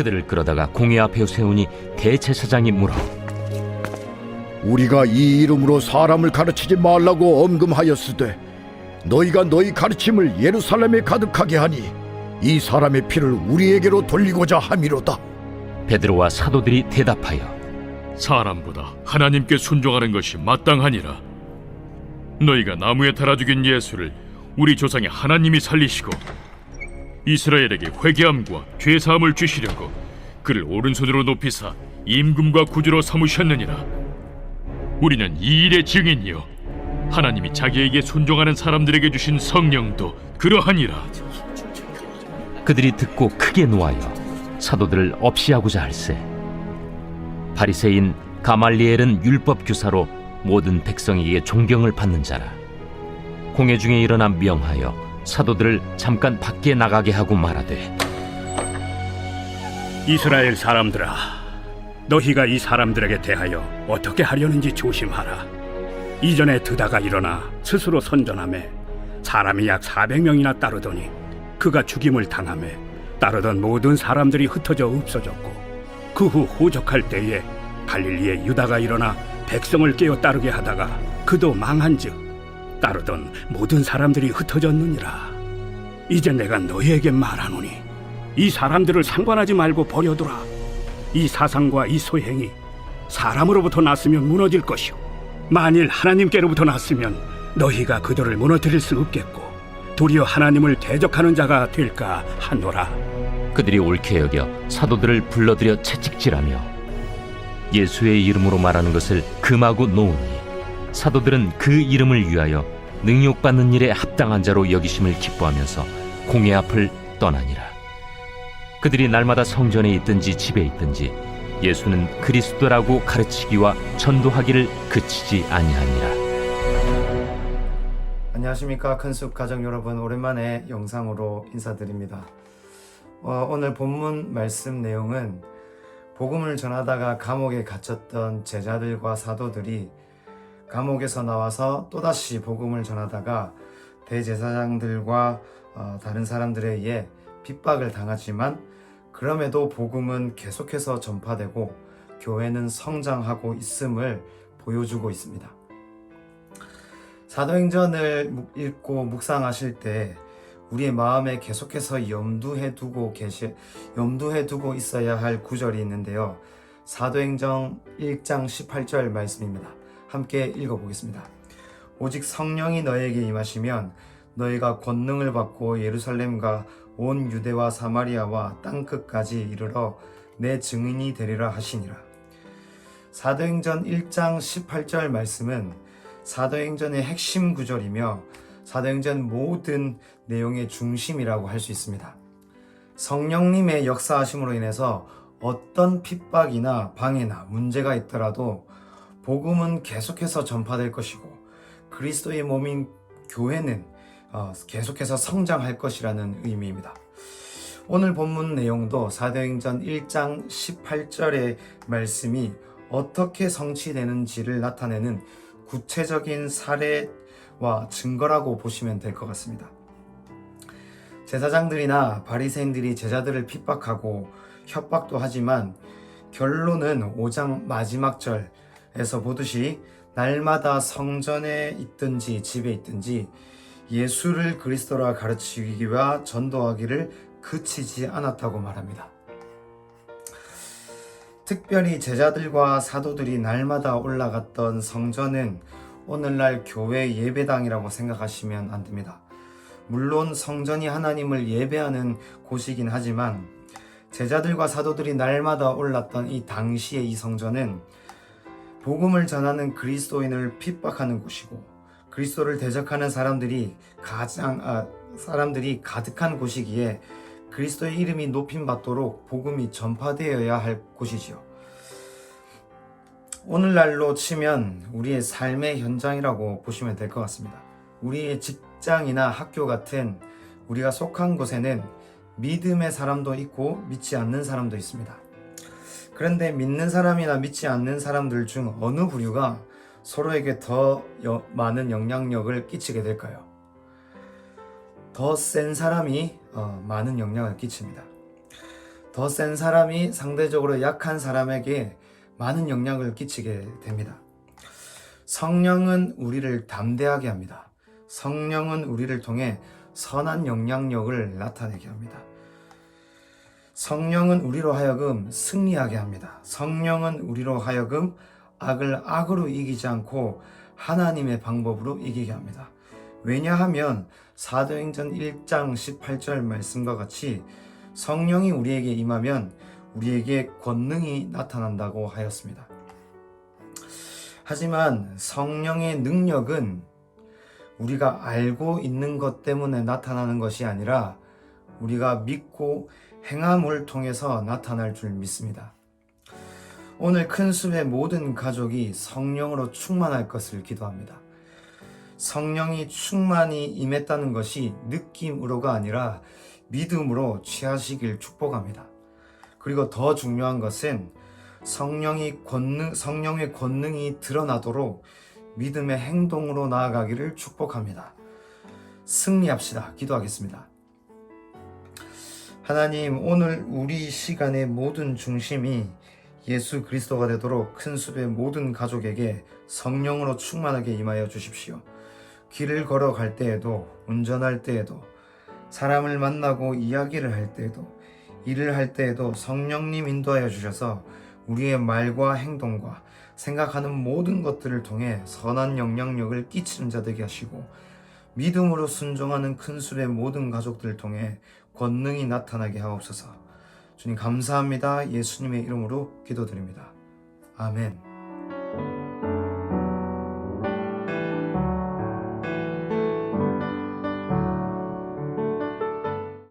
그들을 끌어다가 공회 앞에 세우니 대제사장이 물어 우리가 이 이름으로 사람을 가르치지 말라고 엄금하였으되 너희가 너희 가르침을 예루살렘에 가득하게 하니 이 사람의 피를 우리에게로 돌리고자 함이로다. 베드로와 사도들이 대답하여 사람보다 하나님께 순종하는 것이 마땅하니라. 너희가 나무에 달아 죽인 예수를 우리 조상의 하나님이 살리시고 이스라엘에게 회개함과 죄 사함을 주시려고 그를 오른손으로 높이사 임금과 구주로 삼으셨느니라. 우리는 이 일의 증인이요 하나님이 자기에게 순종하는 사람들에게 주신 성령도 그러하니라. 그들이 듣고 크게 노하여 사도들을 없이하고자 할세 바리새인 가말리엘은 율법 교사로 모든 백성에게 존경을 받는 자라 공회 중에 일어나 명하여 사도들을 잠깐 밖에 나가게 하고 말하되 이스라엘 사람들아, 너희가 이 사람들에게 대하여 어떻게 하려는지 조심하라. 이전에 드다가 일어나 스스로 선전함에 사람이 약 400명이나 따르더니 그가 죽임을 당함에 따르던 모든 사람들이 흩어져 없어졌고 그 후 호적할 때에 갈릴리에 유다가 일어나 백성을 깨어 따르게 하다가 그도 망한즉 따르던 모든 사람들이 흩어졌느니라. 이제 내가 너희에게 말하노니 이 사람들을 상관하지 말고 버려두라. 이 사상과 이 소행이 사람으로부터 났으면 무너질 것이요. 만일 하나님께로부터 났으면 너희가 그들을 무너뜨릴 수 없겠고 도리어 하나님을 대적하는 자가 될까 하노라. 그들이 옳게 여겨 사도들을 불러들여 채찍질하며 예수의 이름으로 말하는 것을 금하고 놓으니 사도들은 그 이름을 위하여 능욕받는 일에 합당한 자로 여기심을 기뻐하면서 공회 앞을 떠나니라. 그들이 날마다 성전에 있든지 집에 있든지 예수는 그리스도라고 가르치기와 전도하기를 그치지 아니하니라. 안녕하십니까 큰숲 가족 여러분. 오랜만에 영상으로 인사드립니다. 어, 오늘 본문 말씀 내용은 복음을 전하다가 감옥에 갇혔던 제자들과 사도들이 감옥에서 나와서 또다시 복음을 전하다가 대제사장들과 어, 다른 사람들에 의해 핍박을 당하지만 그럼에도 복음은 계속해서 전파되고 교회는 성장하고 있음을 보여주고 있습니다. 사도행전을 묵- 읽고 묵상하실 때 우리의 마음에 계속해서 염두해 두고 계시 염두해 두고 있어야 할 구절이 있는데요. 사도행전 1장 18절 말씀입니다. 함께 읽어 보겠습니다. 오직 성령이 너에게 임하시면 너희가 권능을 받고 예루살렘과 온 유대와 사마리아와 땅 끝까지 이르러 내 증인이 되리라 하시니라. 사도행전 1장 18절 말씀은 사도행전의 핵심 구절이며 사도행전 모든 내용의 중심이라고 할 수 있습니다. 성령님의 역사하심으로 인해서 어떤 핍박이나 방해나 문제가 있더라도 복음은 계속해서 전파될 것이고 그리스도의 몸인 교회는 어, 계속해서 성장할 것이라는 의미입니다. 오늘 본문 내용도 사도행전 1장 18절의 말씀이 어떻게 성취되는지를 나타내는 구체적인 사례와 증거라고 보시면 될 것 같습니다. 제사장들이나 바리새인들이 제자들을 핍박하고 협박도 하지만 결론은 5장 마지막 절 에서 보듯이 날마다 성전에 있든지 집에 있든지 예수를 그리스도라 가르치기와 전도하기를 그치지 않았다고 말합니다. 특별히 제자들과 사도들이 날마다 올라갔던 성전은 오늘날 교회 예배당이라고 생각하시면 안 됩니다. 물론 성전이 하나님을 예배하는 곳이긴 하지만 제자들과 사도들이 날마다 올랐던 이 당시의 이 성전은 복음을 전하는 그리스도인을 핍박하는 곳이고 그리스도를 대적하는 사람들이 가장 아, 사람들이 가득한 곳이기에 그리스도의 이름이 높임 받도록 복음이 전파되어야 할 곳이지요. 오늘날로 치면 우리의 삶의 현장이라고 보시면 될 것 같습니다. 우리의 직장이나 학교 같은 우리가 속한 곳에는 믿음의 사람도 있고 믿지 않는 사람도 있습니다. 그런데 믿는 사람이나 믿지 않는 사람들 중 어느 부류가 서로에게 더 여- 많은 영향력을 끼치게 될까요? 더 센 사람이 어, 많은 영향을 끼칩니다. 더 센 사람이 상대적으로 약한 사람에게 많은 영향을 끼치게 됩니다. 성령은 우리를 담대하게 합니다. 성령은 우리를 통해 선한 영향력을 나타내게 합니다. 성령은 우리로 하여금 승리하게 합니다. 성령은 우리로 하여금 악을 악으로 이기지 않고 하나님의 방법으로 이기게 합니다. 왜냐하면 사도행전 1장 18절 말씀과 같이 성령이 우리에게 임하면 우리에게 권능이 나타난다고 하였습니다. 하지만 성령의 능력은 우리가 알고 있는 것 때문에 나타나는 것이 아니라 우리가 믿고 행함을 통해서 나타날 줄 믿습니다. 오늘 큰 숲의 모든 가족이 성령으로 충만할 것을 기도합니다. 성령이 충만히 임했다는 것이 느낌으로가 아니라 믿음으로 취하시길 축복합니다. 그리고 더 중요한 것은 성령이 권능, 성령의 권능이 드러나도록 믿음의 행동으로 나아가기를 축복합니다. 승리합시다. 기도하겠습니다. 하나님, 오늘 우리 시간의 모든 중심이 예수 그리스도가 되도록 큰 숲의 모든 가족에게 성령으로 충만하게 임하여 주십시오. 길을 걸어갈 때에도, 운전할 때에도, 사람을 만나고 이야기를 할 때에도, 일을 할 때에도 성령님 인도하여 주셔서 우리의 말과 행동과 생각하는 모든 것들을 통해 선한 영향력을 끼치는 자 되게 하시고 믿음으로 순종하는 큰 숲의 모든 가족들을 통해 권능이 나타나게 하옵소서. 주님 감사합니다. 예수님의 이름으로 기도드립니다. 아멘.